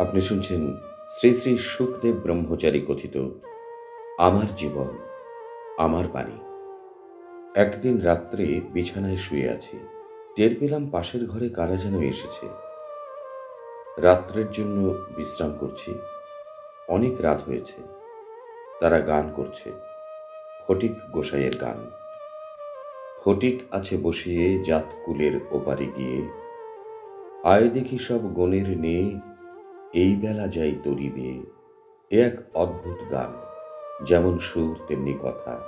আপনি শুনছেন শ্রী শ্রী সুখদেব ব্রহ্মচারী কথিত, আমার জীবন, আমার বাণী। একদিন রাত্রে বিছানায় শুয়ে আছি। টের পেলাম পাশের ঘরে কারা যেন এসেছে। রাত্রের জন্য বিশ্রাম করছি। অনেক রাত হয়েছে। তারা গান করছে। ফটিক গোসাইয়ের গান। ফটিক আছে বসিয়ে জাতকুলের ওপারে গিয়ে। আয় দেখি সব গণের নেই। এই বেলা যাই তরি বেয়ে এ এক অদ্ভুত গান, যেমন সুর তেমনি কথা।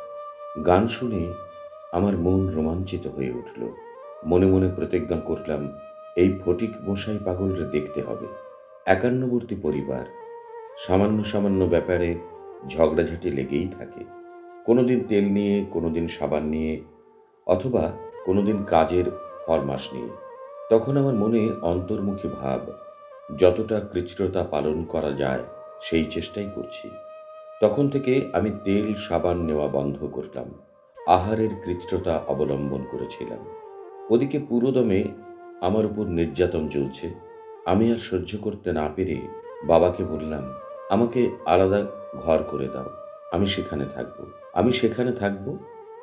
গান শুনে আমার মন রোমাঞ্চিত হয়ে উঠল। মনে মনে প্রতিজ্ঞা করলাম, এই ফটিক মশাই পাগলরে দেখতে হবে। একান্নবর্তী পরিবার, সামান্য সামান্য ব্যাপারে ঝগড়াঝাটি লেগেই থাকে। কোনোদিন তেল নিয়ে, কোনোদিন সাবান নিয়ে, অথবা কোনোদিন কাজের ফরমাস নিয়ে। তখন আমার মনে অন্তর্মুখী ভাব যতটা কৃচ্ছ্রতা পালন করা যায়, সেই চেষ্টাই করছি। তখন থেকে আমি তেল সাবান নেওয়া বন্ধ করলাম আহারের কৃচ্ছ্রতা অবলম্বন করেছিলাম। ওদিকে পুরোদমে আমার উপর নির্যাতন চলছে, আমি আর সহ্য করতে না পেরে বাবাকে বললাম, আমাকে আলাদা ঘর করে দাও, আমি সেখানে থাকব। আমি সেখানে থাকব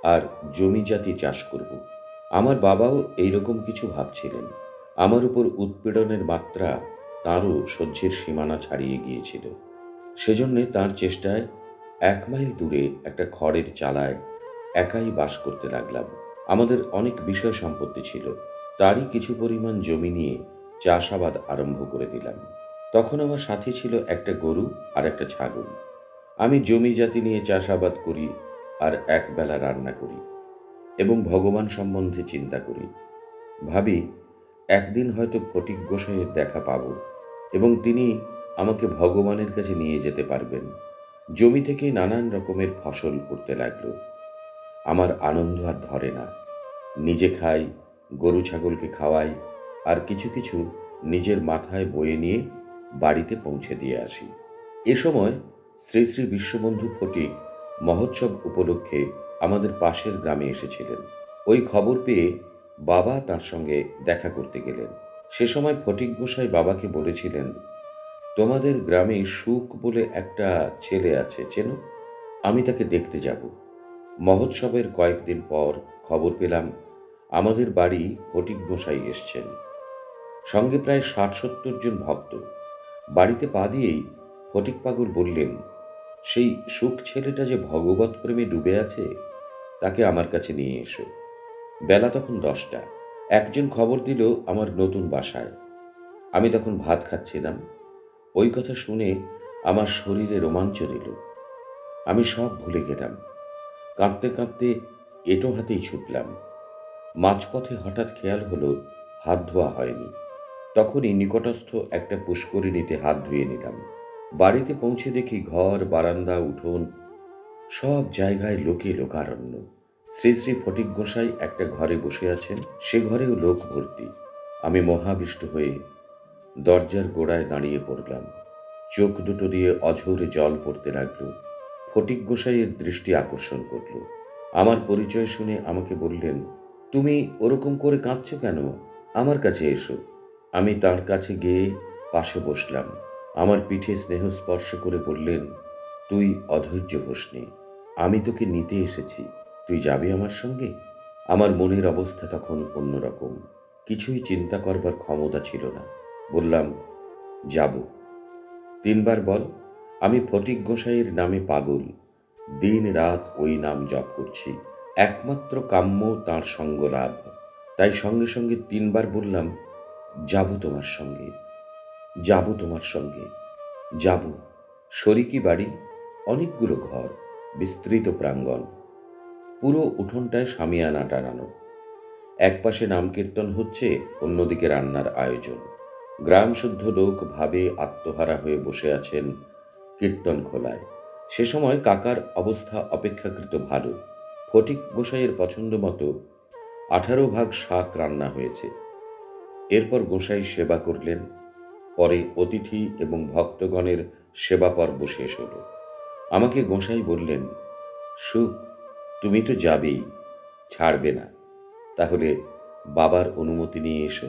আর জমি জাতি চাষ করব। আমার বাবাও এইরকম কিছু ভাবছিলেন। আমার উপর উৎপীড়নের মাত্রা তাঁরও সহ্যের সীমানা ছাড়িয়ে গিয়েছিল। সেজন্যে তার চেষ্টায় এক মাইল দূরে একটা খড়ের চালায় একাই বাস করতে লাগলাম। আমাদের অনেক বিষয় সম্পত্তি ছিল। তারই কিছু পরিমাণ জমি নিয়ে চাষাবাদ আরম্ভ করে দিলাম। তখন আমার সাথে ছিল একটা গরু আর একটা ছাগল। আমি জমি জাতি নিয়ে চাষাবাদ করি আর একবেলা রান্না করি এবং ভগবান সম্বন্ধে চিন্তা করি। ভাবি একদিন হয়তো ফটিক গোসাইয়ের দেখা পাব এবং তিনি আমাকে ভগবানের কাছে নিয়ে যেতে পারবেন। জমি থেকে নানান রকমের ফসল করতে লাগল। আমার আনন্দ আর ধরে না। নিজে খাই, গরু ছাগলকে খাওয়াই আর কিছু কিছু নিজের মাথায় বয়ে নিয়ে বাড়িতে পৌঁছে দিয়ে আসি। এ সময় শ্রী শ্রী বিশ্ববন্ধু ফটিক মহোৎসব উপলক্ষে আমাদের পাশের গ্রামে এসেছিলেন। ওই খবর পেয়ে বাবা তার সঙ্গে দেখা করতে গেলেন। সে সময় ফটিক গোসাই বাবাকে বলেছিলেন, তোমাদের গ্রামে সুখ বলে একটা ছেলে আছে, চেনো? আমি তাকে দেখতে যাব। মহোৎসবের কয়েকদিন পর খবর পেলাম, আমাদের বাড়ি ফটিক গোসাই এসছেন। সঙ্গে প্রায় ষাট সত্তর জন ভক্ত। বাড়িতে পা দিয়েই ফটিক পাগল বললেন, সেই সুখ ছেলেটা যে ভগবত প্রেমে ডুবে আছে, তাকে আমার কাছে নিয়ে এসো। বেলা তখন দশটা। একজন খবর দিল আমার নতুন বাসায়। আমি তখন ভাত খাচ্ছিলাম। ওই কথা শুনে আমার শরীরে রোমাঞ্চ দিল আমি সব ভুলে গেলাম। কাঁদতে কাঁদতে এটো হাতেই ছুটলাম। মাঝপথে হঠাৎ খেয়াল হলো হাত ধোয়া হয়নি। তখনই নিকটস্থ একটা পুষ্করিণীতে হাত ধুয়ে নিলাম। বাড়িতে পৌঁছে দেখি ঘর, বারান্দা, উঠোন, সব জায়গায় লোকে লোকারণ্য। শ্রী শ্রী ফটিক গোসাই একটা ঘরে বসে আছেন। সে ঘরেও লোক ভর্তি। আমি মহাবিষ্ট হয়ে দরজার গোড়ায় দাঁড়িয়ে পড়লাম। চোখ দুটো দিয়ে অঝোরে জল পড়তে লাগল। ফটিক গোসাইয়ের দৃষ্টি আকর্ষণ করল। আমার পরিচয় শুনে আমাকে বললেন, তুমি ওরকম করে কাঁদছো কেন? আমার কাছে এসো। আমি তার কাছে গিয়ে পাশে বসলাম। আমার পিঠে স্নেহ স্পর্শ করে বললেন, তুই অধৈর্য হোসনি। আমি তোকে নিতে এসেছি। তুই যাবি আমার সঙ্গে? আমার মনের অবস্থা তখন অন্যরকম। কিছুই চিন্তা করবার ক্ষমতা ছিল না। বললাম, যাব। তিনবার বল, আমি ফটিক গোসাইয়ের নামে পাগল। দিন রাত ওই নাম জপ করছি। একমাত্র কাম্য তাঁর সঙ্গ লাভ। তাই সঙ্গে সঙ্গে তিনবার বললাম, যাব তোমার সঙ্গে। যাব তোমার সঙ্গে। যাব। শরিকি বাড়ি, অনেকগুলো ঘর, বিস্তৃত প্রাঙ্গণ। পুরো উঠোনটায় সামিয়ানা টানানো। একপাশে নাম কীর্তন হচ্ছে, অন্যদিকে রান্নার আয়োজন। গ্রাম শুদ্ধ লোক ভাবে আত্মহারা হয়ে বসে আছেন কীর্তন খোলায়। সে সময় কাকার অবস্থা অপেক্ষাকৃত ভালো। ফটিক গোসাইয়ের পছন্দ মতো আঠারো ভাগ শাক রান্না হয়েছে। এরপর গোসাই সেবা করলেন। পরে অতিথি এবং ভক্তগণের সেবা পর্ব শেষ হল। আমাকে গোসাই বললেন, সুখ তুমি তো যাবেই, ছাড়বে না। তাহলে বাবার অনুমতি নিয়ে এসো।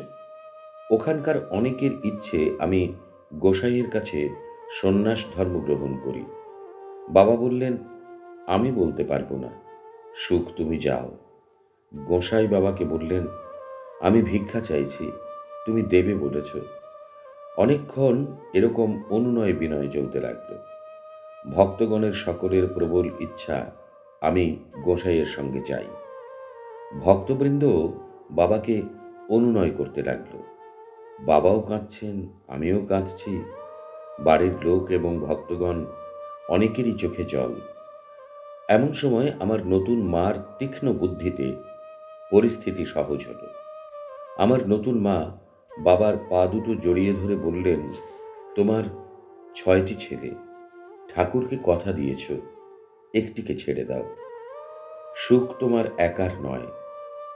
ওখানকার অনেকের ইচ্ছে আমি গোসাইয়ের কাছে সন্ন্যাস ধর্ম গ্রহণ করি। বাবা বললেন, আমি বলতে পারব না, সুখ তুমি যাও। গোসাই বাবাকে বললেন, আমি ভিক্ষা চাইছি, তুমি দেবে বলেছ। অনেকক্ষণ এরকম অনুনয় বিনয় চলতে লাগল। ভক্তগণের সকলের প্রবল ইচ্ছা আমি গোসাইয়ের সঙ্গে যাই। ভক্তবৃন্দ বাবাকে অনুনয় করতে লাগল। বাবাও কাঁদছেন, আমিও কাঁদছি। বাড়ির লোক এবং ভক্তগণ অনেকেরই চোখে জল। এমন সময় আমার নতুন মার তীক্ষ্ণ বুদ্ধিতে পরিস্থিতি সহজ হলো। আমার নতুন মা বাবার পা দুটো জড়িয়ে ধরে বললেন, তোমার ছয়টি ছেলে, ঠাকুরকে কথা দিয়েছ একটিকে ছেড়ে দাও। সুখ তোমার একার নয়,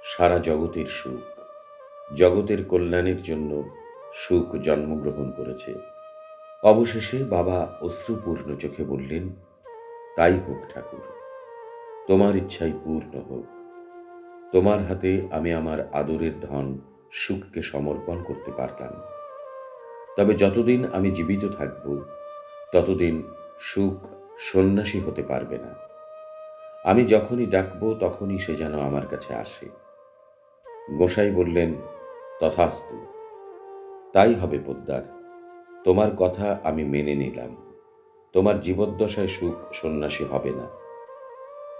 সারা জগতের সুখ। জগতের কল্যাণের জন্য সুখ জন্মগ্রহণ করেছে। অবশেষে বাবা অশ্রুপূর্ণ চোখে বললেন, তাই হোক ঠাকুর, তোমার ইচ্ছাই পূর্ণ হোক। তোমার হাতে আমি আমার আদরের ধন সুখকে সমর্পণ করতে পারলাম তবে যতদিন আমি জীবিত থাকব, ততদিন সুখ সন্ন্যাসী হতে পারবে না। আমি যখনই ডাকব, তখনই সে যেন আমার কাছে আসে। গোসাই বললেন, তথাস্তু। তাই হবে পোদ্দার। তোমার কথা আমি মেনে নিলাম। তোমার জীবদ্দশায় সুখ সন্ন্যাসী হবে না।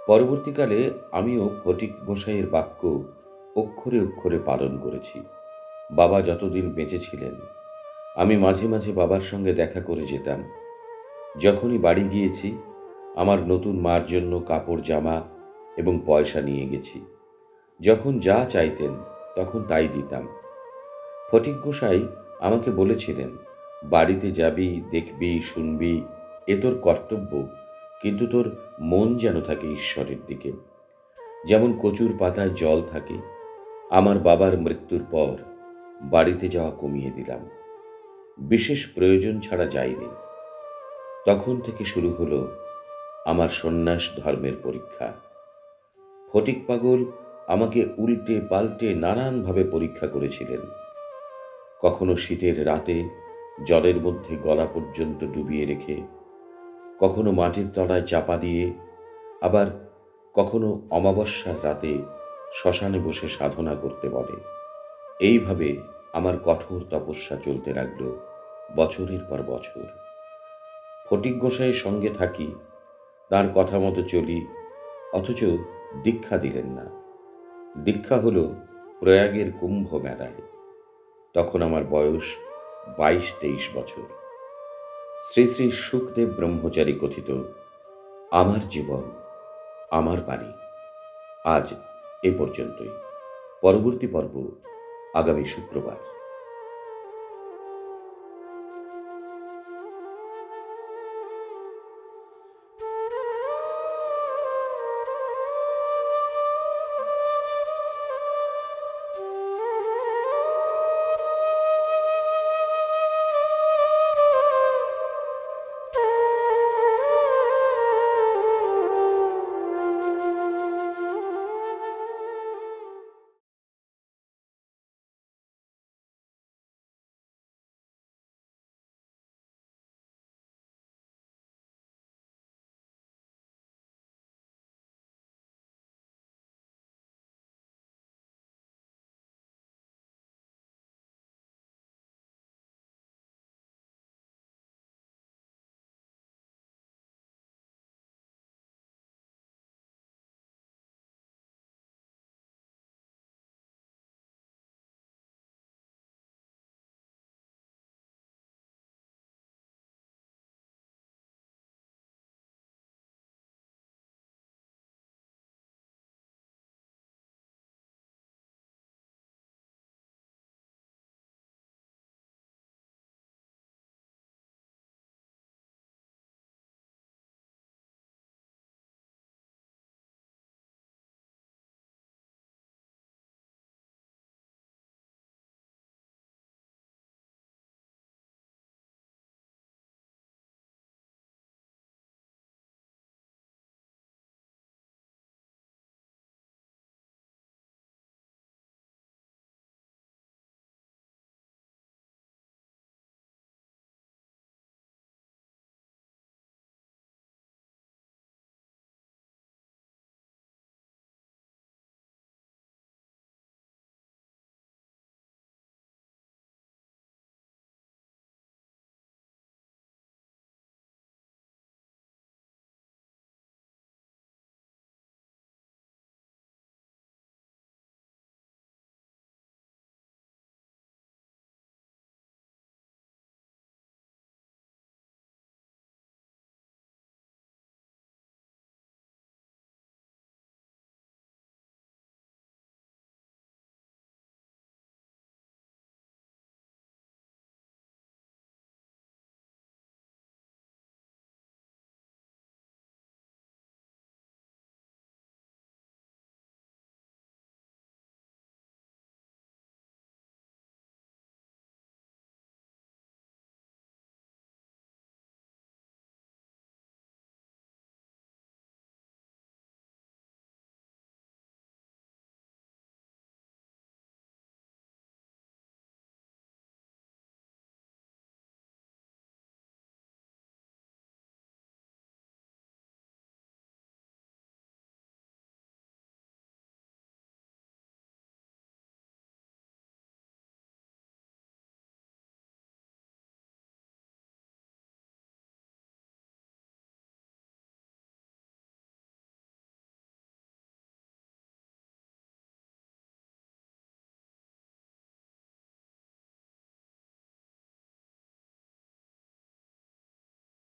পরবর্তীকালে আমিও ফটিক গোসাইয়ের বাক্য অক্ষরে অক্ষরে পালন করেছি। বাবা যতদিন বেঁচে ছিলেন, আমি মাঝে মাঝে বাবার সঙ্গে দেখা করে যেতাম। যখনই বাড়ি গিয়েছি, আমার নতুন মার জন্য কাপড়, জামা এবং পয়সা নিয়ে গেছি। যখন যা চাইতেন, তখন তাই দিতাম। ফটিক গোসাই আমাকে বলেছিলেন, বাড়িতে যাবি, দেখবি, শুনবি, এ তোর কর্তব্য, কিন্তু তোর মন যেন থাকে ঈশ্বরের দিকে। যেমন কচুর পাতায় জল থাকে, আমার বাবার মৃত্যুর পর বাড়িতে যাওয়া কমিয়ে দিলাম। বিশেষ প্রয়োজন ছাড়া যাইনি। তখন থেকে শুরু হলো আমার সন্ন্যাস ধর্মের পরীক্ষা। ফটিক পাগল আমাকে উল্টে পাল্টে নানানভাবে পরীক্ষা করেছিলেন। কখনো শীতের রাতে জলের মধ্যে গলা পর্যন্ত ডুবিয়ে রেখে, কখনো মাটির তলায় চাপা দিয়ে, আবার কখনো অমাবস্যার রাতে শ্মশানে বসে সাধনা করতে বলে। এইভাবে আমার কঠোর তপস্যা চলতে লাগল বছরের পর বছর। ফটিক গোসাইয়ের সঙ্গে থাকি, তার কথা মতো চলি, অথচ দীক্ষা দিলেন না। দীক্ষা হলো প্রয়াগের কুম্ভ মেলায়। তখন আমার বয়স বাইশ তেইশ বছর। শ্রী শ্রী সুখদেব ব্রহ্মচারী কথিত, আমার জীবন, আমার বাণী, আজ এ পর্যন্তই। পরবর্তী পর্ব আগামী শুক্রবার।